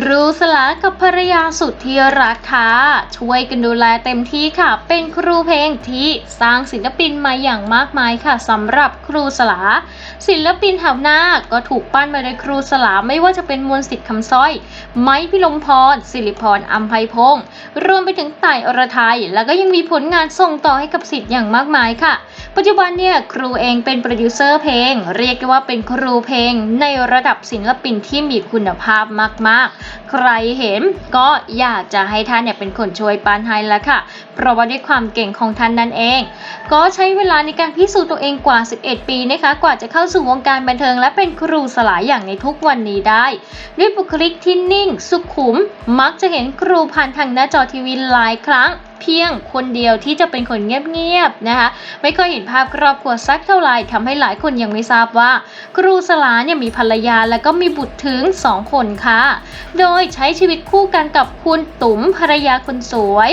ครูสลากับภรรยาสุดที่รักค่ะช่วยกันดูแลเต็มที่ค่ะ เป็นครูเพลงที่สร้างศิลปินมาอย่างมากมายค่ะสำหรับครูสลาศิลปินแถวหน้าก็ถูกปั้นมาโดยครูสลาไม่ว่าจะเป็นมนต์สิทธิ์คำสร้อย ไม้พิลมพรสิริพรอัมไพพงศ์รวมไปถึงต่ายอรไทยแล้วก็ยังมีผลงานส่งต่อให้กับสิทธิ์อย่างมากมายค่ะ ปัจจุบันเนี่ยครูเองเป็นโปรดิวเซอร์เพลง เรียกได้ว่าเป็นครูเพลงในระดับศิลปินที่มีคุณภาพมากๆใครเห็นก็อยากจะให้ท่านเนี่ยเป็นคนช่วยปานให้ละค่ะ เพราะว่าด้วยความเก่งของท่านนั่นเอง ก็ใช้เวลาในการพิสูจน์ตัวเองกว่า 11 ปีนะคะ กว่าจะเข้าสู่วงการบันเทิง และเป็นครูสลายอย่างในทุกวันนี้ได้ ด้วยบุคลิกที่นิ่ง สุขุม มักจะเห็นครูผ่านทางหน้าจอทีวีหลายครั้งเพียงคนเดียวที่จะเป็นคนเงียบๆนะคะ ไม่เคยเห็นภาพครอบครัวสักเท่าไหร่ทำให้หลายคนยังไม่ทราบว่า ครูสลาเนี่ยมีภรรยาและก็มีบุตรถึง 2 คนค่ะ โดยใช้ชีวิตคู่กันกับคุณตุ๋มภรรยาคนสวย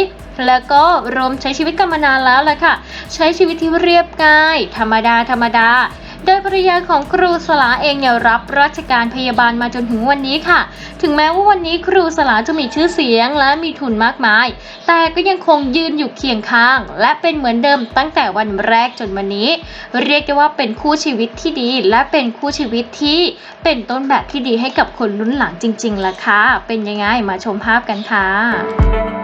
แล้วก็รวมใช้ชีวิตกันมานานแล้วแหละค่ะ ใช้ชีวิตที่เรียบง่าย ธรรมดาธรรมดา โดยภรรยาของครูสลาเองเนี่ยรับราชการพยาบาลมาจนถึงวันนี้ค่ะ ถึงแม้ว่าวันนี้ครูสลาจะมีชื่อเสียงและมีทุนมากมาย แต่ก็ยังคงยืนอยู่เคียงข้าง และเป็นเหมือนเดิมตั้งแต่วันแรกจนวันนี้ เรียกได้ว่าเป็นคู่ชีวิตที่ดี และเป็นคู่ชีวิตที่เป็นต้นแบบที่ดีให้กับคนรุ่นหลังจริงๆล่ะค่ะ เป็นยังไงมาชมภาพกันค่ะ